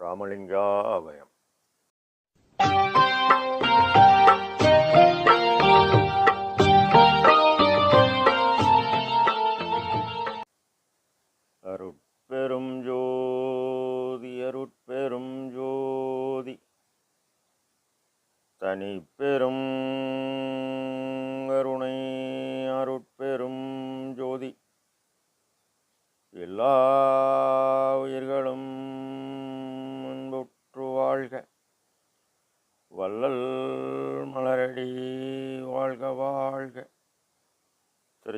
ராமலிங்காபயம் அருட்பெரும் ஜோதி அருட்பெரும் ஜோதி. தனி பெரும் அருணை அருட்பெரும் ஜோதி. எல்லா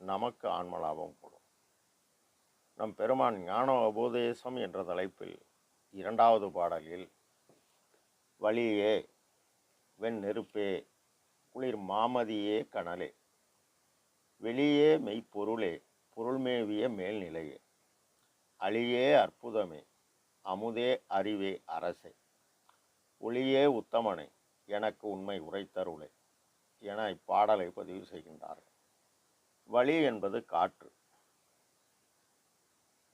நமக்கு ஆன்மலாபம் கூடும். நம் பெருமான் ஞான உபதேசம் என்ற தலைப்பில் இரண்டாவது பாடலில் வழியே வெண் நெருப்பே குளிர் மாமதியே கனலே வெளியே மெய்ப்பொருளே பொருள்மேவிய மேல்நிலையே அழியே அற்புதமே அமுதே அறிவே அரசே ஒளியே உத்தமனே எனக்கு உண்மை உரைத்தருளே என இப்பாடலை பதிவு செய்கின்றார்கள். வழி என்பது காற்று.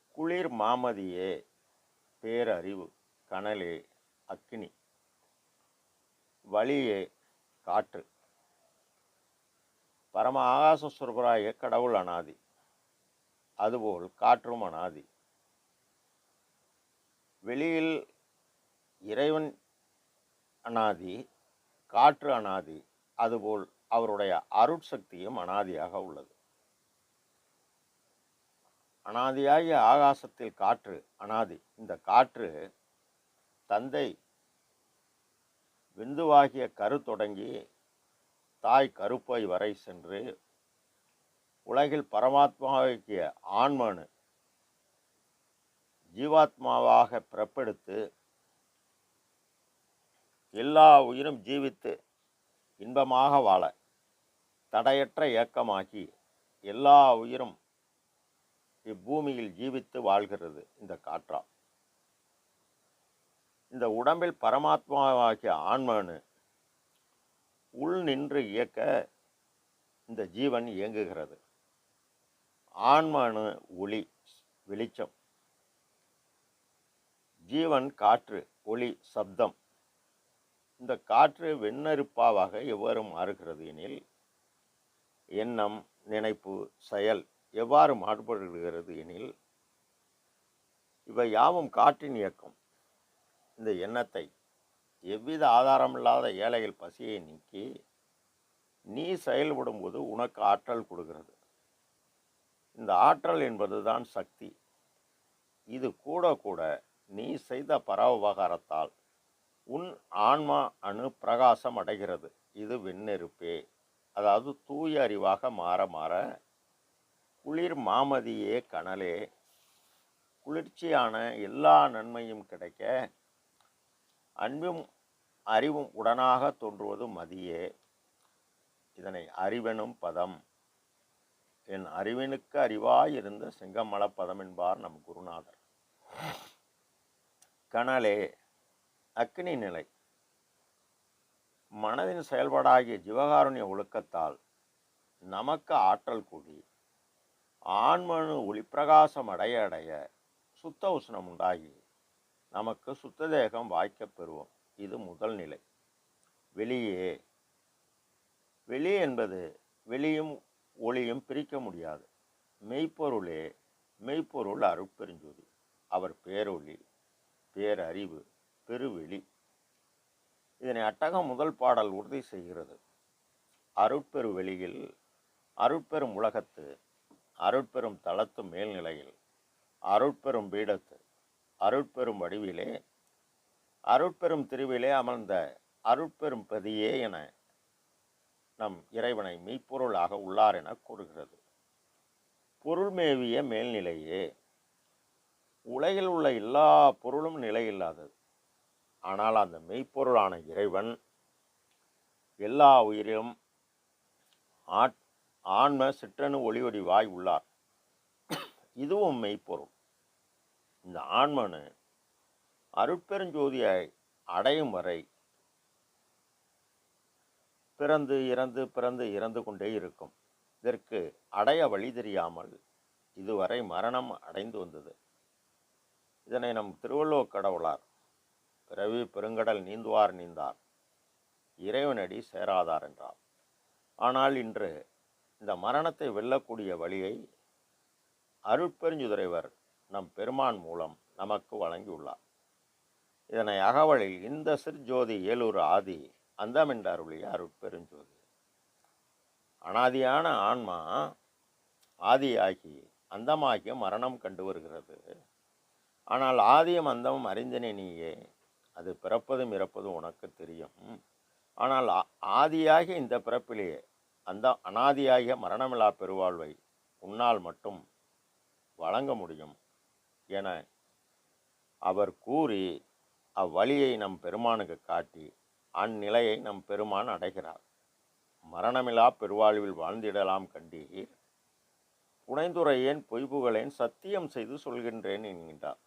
குளிர் மாமதியே பேரறிவு கனலே அக்னி வழியே காற்று. பரம ஆகாசஸ்வரூபராய கடவுள் அனாதி. அதுபோல் காற்றும் அனாதி. வெளியில் இறைவன் அனாதி காற்று அனாதி அதுபோல் அவருடைய அருட்சக்தியும் அனாதியாக உள்ளது. அனாதியாகிய ஆகாசத்தில் காற்று அனாதி. இந்த காற்று தந்தை விந்துவாகிய கரு தொடங்கி தாய் கருப்பை வரை சென்று உலகில் பரமாத்மாவாகிய ஆன்மனு ஜீவாத்மாவாக பிறப்பெடுத்து எல்லா உயிரும் ஜீவித்து இன்பமாக வாழ தடையற்ற ஏக்கமாகி எல்லா உயிரும் இப்பூமியில் ஜீவித்து வாழ்கிறது இந்த காற்றா. இந்த உடம்பில் பரமாத்மாவாகிய ஆன்மனு உள் நின்று இயக்க இந்த ஜீவன் இயங்குகிறது. ஆன்மனு ஒளி வெளிச்சம். ஜீவன் காற்று ஒளி சப்தம். இந்த காற்று வெண்ணெருப்பாவாக எவ்வாறு மாறுகிறது எனில் எண்ணம் நினைப்பு செயல் எவ்வாறு மாறுபடுகிறது எனில் இவை யாவும் காற்றின் இயக்கம். இந்த எண்ணத்தை எவ்வித ஆதாரமில்லாத ஏழைகள் பசியை நீக்கி நீ செயல்படும்போது உனக்கு ஆற்றல் கொடுக்கிறது. இந்த ஆற்றல் என்பதுதான் சக்தி. இது கூட கூட நீ செய்த பரவகாரத்தால் உன் ஆன்மா அணு பிரகாசம் அடைகிறது. இது வெண்ணெருப்பே அதாவது தூய அறிவாக மாற மாற குளிர் மாமதியே கனலே. குளிர்ச்சியான எல்லா நன்மையும் கிடைக்க அன்பும் அறிவும் உடனாக தோன்றுவது மதியே. இதனை அறிவெனும் பதம். என் அறிவினுக்கு அறிவாயிருந்த செங்கமலப் பதம் என்பார் நம் குருநாதர். கனலே அக்னி நிலை. மனதின் செயல்பாடாகிய ஜீவகாருண்ய ஒழுக்கத்தால் நமக்கு ஆற்றல் கூடி. ஆண்மனு ஒளிப்பிரகாசம் அடைய அடைய சுத்த உஷ்ணம் உண்டாகி நமக்கு சுத்த தேகம் வாய்க்கப் பெறுவோம். இது முதல் நிலை. வெளியே வெளி என்பது வெளியும் ஒளியும் பிரிக்க முடியாது. மெய்ப்பொருளே மெய்ப்பொருள் அருட்பெருஞ்சோதி. அவர் பேரொளி பேரறிவு பெருவெளி. இதனை அட்டகம் முதல் பாடல் உறுதி செய்கிறது. அருட்பெரு வெளியில் அருட்பெரும் உலகத்து அருட்பெரும் தளத்து மேல்நிலையில் அருட்பெரும் பீடத்து அருட்பெரும் வடிவிலே அருட்பெரும் திருவிலே அமர்ந்த அருட்பெரும் பதியே என நம் இறைவனை மெய்ப்பொருளாக உள்ளார் என கூறுகிறது. பொருள்மேவிய மேல்நிலையே உலகில் உள்ள எல்லா பொருளும் நிலையில்லாதது. ஆனால் அந்த மெய்ப்பொருளான இறைவன் எல்லா உயிரிலும் ஆட் ஆன்ம சிற்றணு ஒளி வாய் உள்ளார். இதுவும் மெய்ப்பொருள். இந்த ஆன்மனு அருட்பெருஞ்சோதியை அடையும் வரை பிறந்து இறந்து பிறந்து இறந்து கொண்டே இருக்கும். இதற்கு அடைய வழி தெரியாமல் இதுவரை மரணம் அடைந்து வந்தது. இதனை நம் திருவள்ளுவர் கடவுளார் பிறவி பெருங்கடல் நீந்துவார் நீந்தார் இறைவனடி சேராதார் என்றார். ஆனால் இன்று இந்த மரணத்தை வெல்லக்கூடிய வழியை அருட்பெருஞ்சுதுரைவர் நம் பெருமான் மூலம் நமக்கு வழங்கியுள்ளார். இதனை அகவலில் இந்த சிற்ஜோதி ஏலூர் ஆதி அந்தமென்ற அருளிய அருட்பெருஞ்சோதி அனாதியான ஆன்மா ஆதியாகி அந்தமாகிய மரணம் கண்டு வருகிறது. ஆனால் ஆதியும் அந்தமும் அறிந்தனே நீயே அது பிறப்பதும் இறப்பதும் உனக்கு தெரியும். ஆனால் ஆதியாகி இந்த பிறப்பிலேயே அந்த அனாதியாகிய மரணமில்லா பெருவாழ்வை உன்னால் மட்டும் வழங்க முடியும் என அவர் கூறி அவ்வழியை நம் பெருமானுக்கு காட்டி அந்நிலையை நம் பெருமான் அடைகிறார். மரணமில்லா பெருவாழ்வில் வாழ்ந்திடலாம் கண்டீர். புனைந்துரையேன் பொய்புகளேன் சத்தியம் செய்து சொல்கின்றேன் என்கின்றார்.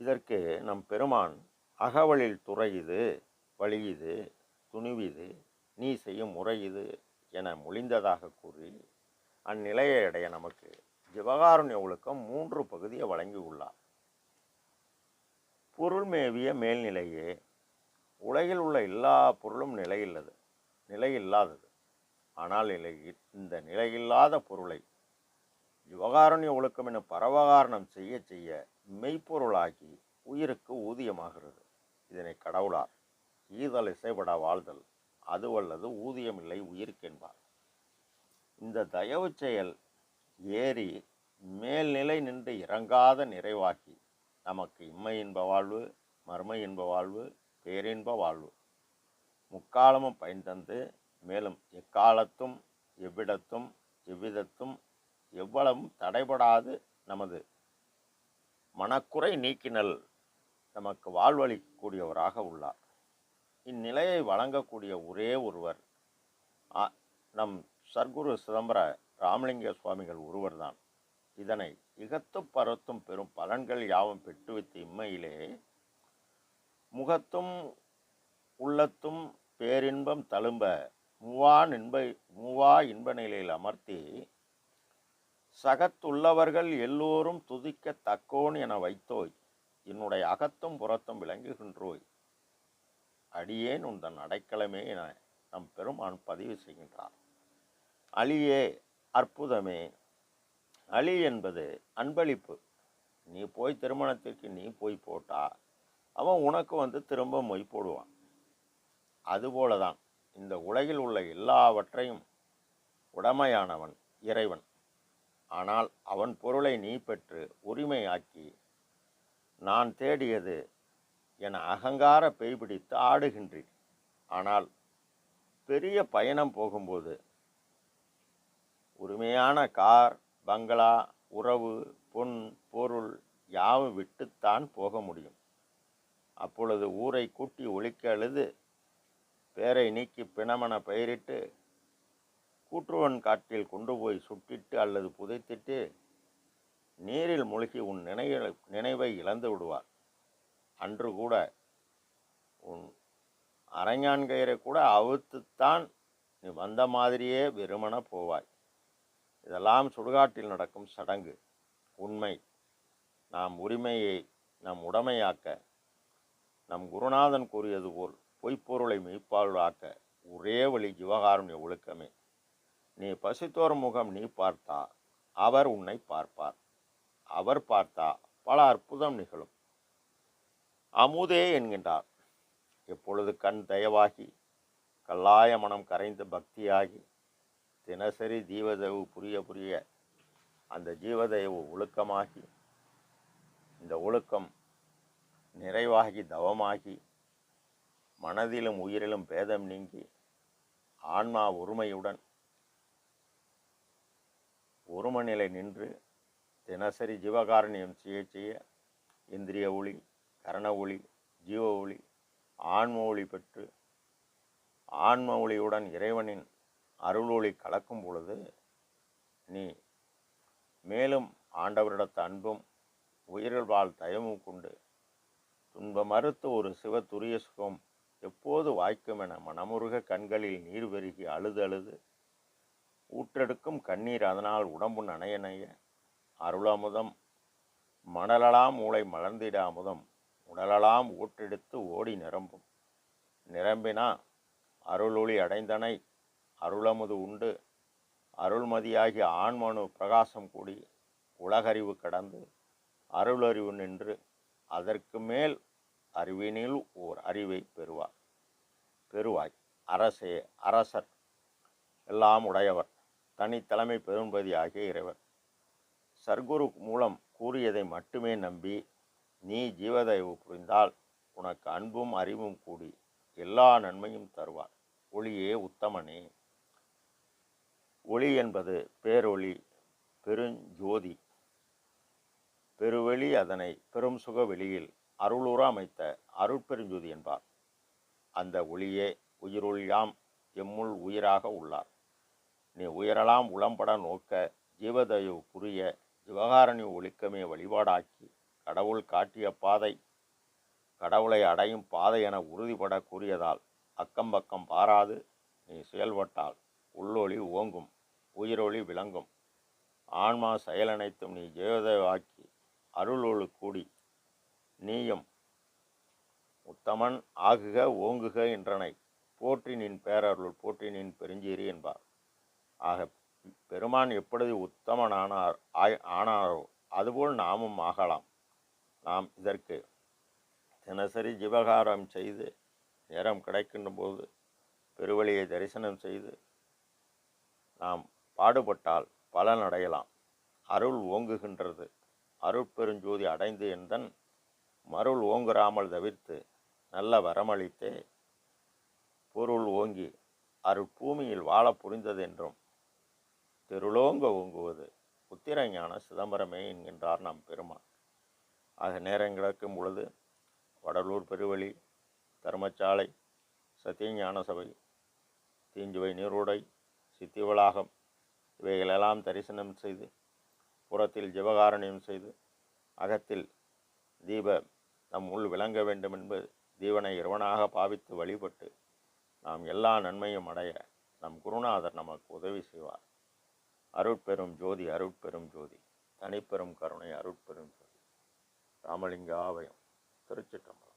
இதற்கு நம் பெருமான் அகவலில் துறை இது வழி இது துணிவிது நீ செய்யும் முறை இது என மொழிந்ததாக கூறி அந்நிலையை அடைய நமக்கு ஜிவகாருண்ய ஒழுக்கம் மூன்று பகுதியை வழங்கியுள்ளார். பொருள் மேவிய மேல்நிலையே உலகில் உள்ள எல்லா பொருளும் நிலையில்லது நிலையில்லாதது. ஆனால் நிலை இந்த நிலையில்லாத பொருளை யுவகாரண்ய ஒழுக்கம் என பரவகாரணம் செய்ய செய்ய மெய்ப்பொருளாகி உயிருக்கு ஊதியமாகிறது. இதனை கடவுளார். ஈதல் இசைபட வாழ்தல் அதுவல்லது ஊதியமில்லை உயிருக்கென்பார். இந்த தயவு செயல் ஏறி மேல்நிலை நின்று இறங்காத நிறைவாக்கி நமக்கு இம்மை இன்ப வாழ்வு மர்ம இன்ப வாழ்வு பேரின்ப வாழ்வு. முக்காலமும் பயன் தந்து மேலும் எக்காலத்தும் எவ்விடத்தும் எவ்விதத்தும் எவ்வளவும் தடைபடாது நமது மனக்குறை நீக்கினல் நமக்கு வாழ்வளிக்கக்கூடியவராக உள்ளார். இந்நிலையை வழங்கக்கூடிய ஒரே ஒருவர் நம் சர்க்குரு சிதம்பர ராமலிங்க சுவாமிகள் ஒருவர்தான். இதனை இகத்து பரத்தும் பெரும் பலன்கள் யாவும் பெற்றுவித்த இம்மையிலே முகத்தும் உள்ளத்தும் பேரின்பம் தழும்ப மூவா இன்ப மூவா இன்ப நிலையில் அமர்த்தி சகத்துள்ளவர்கள் எல்லோரும் துதிக்க தக்கோன் என வைத்தோய் என்னுடைய அகத்தும் புறத்தும் விளங்குகின்றோய். அடியேன் உந்தன் அடைக்கலமே என நம் பெருமான் பதிவு செய்கின்றார். அழியே அற்புதமே. அலி என்பது அன்பளிப்பு. நீ போய் திருமணத்திற்கு நீ போய் போட்டா அவன் உனக்கு வந்து திரும்ப மொய் போடுவான். அதுபோல தான் இந்த உலகில் உள்ள எல்லாவற்றையும் உடமையானவன் இறைவன். ஆனால் அவன் பொருளை நீ பெற்று உரிமையாக்கி நான் தேடியது என அகங்கார பேய் பிடித்து ஆடுகின்றீர் ஆனால் பெரிய பயணம் போகும்போது உரிமையான கார் பங்களா உறவு பொன் பொருள் யாவும் விட்டுத்தான் போக முடியும். அப்பொழுது ஊரை கூட்டி ஒழிக்க அழுது பேரை நீக்கி பிணமன பெயரிட்டு கூற்றுவன் காட்டில் கொண்டு போய் சுட்டிட்டு அல்லது புதைத்திட்டு நீரில் மூழ்கி உன் நினைவு நினைவை இழந்து விடுவார். அன்று கூட உன் அரைஞான்கயிறை கூட அவுத்துத்தான் நீ வந்த மாதிரியே வெறுமன போவாய். இதெல்லாம் சுடுகாட்டில் நடக்கும் சடங்கு. உண்மை. நாம் உரிமையை நம் உடமையாக்க நம் குருநாதன் கூறியது போல் பொய்ப்பொருளை மெய்ப்பாளாக்க ஒரே வழி ஜீவகாருண்ய ஒழுக்கமே. நீ பசித்தோர் முகம் நீ பார்த்தா அவர் உன்னை பார்ப்பார். அவர் பார்த்தா பல அற்புதம் நிகழும். அமுதே என்கின்றார். எப்பொழுது கண் தயவாகி கல்லாய மனம் கரைந்த பக்தியாகி தினசரி ஜீவதயவு புரிய புரிய அந்த ஜீவதயவு ஒழுக்கமாகி இந்த ஒழுக்கம் நிறைவாகி தவமாகி மனதிலும் உயிரிலும் பேதம் நீங்கி ஆன்மா ஒருமையுடன் ஒருமநிலை நின்று தினசரி ஜீவகாரணியம் செய்ய செய்ய இந்திரிய ஒளி கரண ஒளி ஜீவ ஒளி ஆன்ம ஒளி பெற்று ஆன்ம ஒளியுடன் இறைவனின் அருள் ஒளி கலக்கும் பொழுது நீ மேலும் ஆண்டவரிடத்த அன்பும் உயிர்கள் வாழ் தயமும் கொண்டு துன்ப மறுத்து ஒரு சிவ துரிய சுகம் எப்போது வாய்க்கும் என மனமுருக கண்களில் நீர் பெருகி அழுது அழுது ஊற்றெடுக்கும் கண்ணீர் அதனால் உடம்பு நனைய நனைய அருளமுதம் மணலலாம் மூளை மலர்ந்திட அமுதம். உடலெல்லாம் ஊற்றெடுத்து ஓடி நிரம்பும். நிரம்பினா அருளொளி அடைந்தனை அருளமுது உண்டு. அருள்மதியாகி ஆண்மனு பிரகாசம் கூடி உலகறிவு கடந்து அருளறிவு நின்று அதற்கு மேல் அறிவினில் ஓர் அறிவை பெறுவார். பெறுவாய். அரசே அரசர் எல்லாம் உடையவர் தனித்தலைமை பெரும்பதி ஆகிய இறைவர். சர்க்குரு மூலம் கூறியதை மட்டுமே நம்பி நீ ஜீவதயவு புரிந்தால் உனக்கு அன்பும் அறிவும் கூடி எல்லா நன்மையும் தருவார். ஒளியே உத்தமனே. ஒளி என்பது பேரொளி பெருஞ்சோதி. பெருவெளி அதனை பெரும் சுக வெளியில் அருளுற அமைத்த அருட்பெருஞ்சோதி என்பார். அந்த ஒளியே உயிருள்யாம் எம்முள் உயிராக உள்ளார். நீ உயரலாம் உளம்பட நோக்க ஜீவதயவு புரிய சிவகாரணி ஒழுக்கமே வழிபாடாக்கி கடவுள் காட்டிய பாதை கடவுளை அடையும் பாதை என உறுதிபட கூறியதால் அக்கம் பக்கம் பாராது நீ செயல்பட்டால் உள்ளொளி ஓங்கும் உயிரொளி விளங்கும். ஆன்மா செயலனைத்தும் நீ ஜெயதவாக்கி அருளொழு கூடி நீயும் உத்தமன் ஆகுக ஓங்குக என்றனை போற்றி நின் பேரருள் போற்றி நின் பெருஞ்சீரி என்பார். ஆக பெருமான் எப்படி உத்தமனானார் ஆய்- ஆனாரோ அதுபோல் நாமும் ஆகலாம். நாம் இதற்கு தினசரி ஜிவகாரம் செய்து நேரம் கிடைக்கின்ற போது பெருவழியை தரிசனம் செய்து நாம் பாடுபட்டால் பலன் அடையலாம். அருள் ஓங்குகின்றது. அருட்பெருஞ்சோதி அடைந்து என்றன் மருள் ஓங்குறாமல் தவிர்த்து நல்ல வரமளித்தே பொருள் ஓங்கி அருட்பூமியில் வாழ புரிந்தது என்றும் திருளோங்க ஓங்குவது உத்திரஞான சிதம்பரமே என்கின்றார் நம் பெருமான். ஆக நேரம் கிடக்கும் பொழுது வடலூர் பெருவழி தர்மச்சாலை சத்தியஞான சபை தீஞ்சுவை நீரோடை சித்தி வளாகம் இவைகளெல்லாம் தரிசனம் செய்து புறத்தில் ஜிவகாரணியம் செய்து அகத்தில் தீப நம் உள் விளங்க வேண்டும் என்பது தீவனை இறைவனாக பாவித்து வழிபட்டு நாம் எல்லா நன்மையும் அடைய நம் குருநாதர் நமக்கு உதவி செய்வார். அருட்பெரும் ஜோதி அருட்பெரும் ஜோதி தனிப்பெரும் கருணை அருட்பெரும் ஜோதி. ராமலிங்க ஆலயம் திருச்சிற்றம்பலம்.